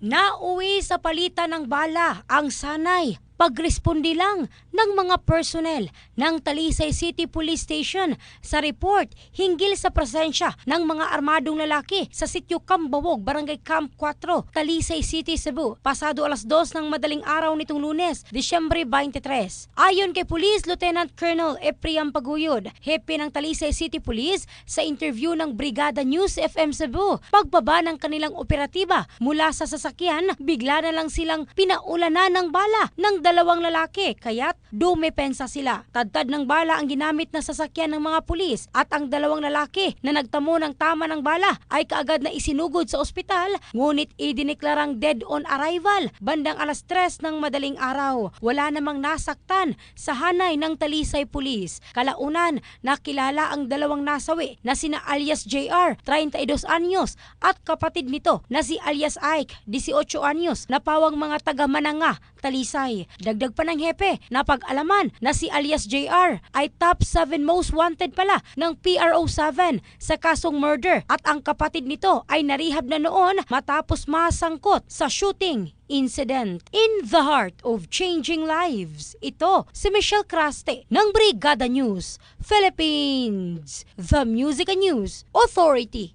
Nauwi sa palitan ng bala ang sanay pagrespondi lang ng mga personnel ng Talisay City Police Station sa report hinggil sa presensya ng mga armadong lalaki sa sitio Kambawog, Barangay Camp 4, Talisay City, Cebu, pasado alas 2 ng madaling araw nitong lunes, Disyembre 23. Ayon kay Police Lieutenant Colonel Epriam Paguyod, hepe ng Talisay City Police sa interview ng Brigada News FM Cebu, pagbaba ng kanilang operatiba mula sa sasakyan, bigla na lang silang pinaulanan ng bala ng dalawang lalaki kaya't dumepensa sila. Tadtad ng bala ang ginamit na sasakyan ng mga pulis at ang dalawang lalaki na nagtamo ng tama ng bala ay kaagad na isinugod sa ospital ngunit idineklarang dead on arrival bandang alas 3 ng madaling araw. Wala namang nasaktan sa hanay ng Talisay Police. Kalaunan, nakilala ang dalawang nasawi na sina alias JR, 32 anyos at kapatid nito na si alias Ike, 18 anyos na pawang mga taga Mananga, Talisay. Dagdag pa ng hepe, napag-alaman na si alias JR ay top 7 most wanted pala ng PRO 7 sa kasong murder at ang kapatid nito ay narihab na noon matapos masangkot sa shooting incident in the heart of changing lives. Ito si Michelle Craste ng Brigada News, Philippines, The Music News Authority.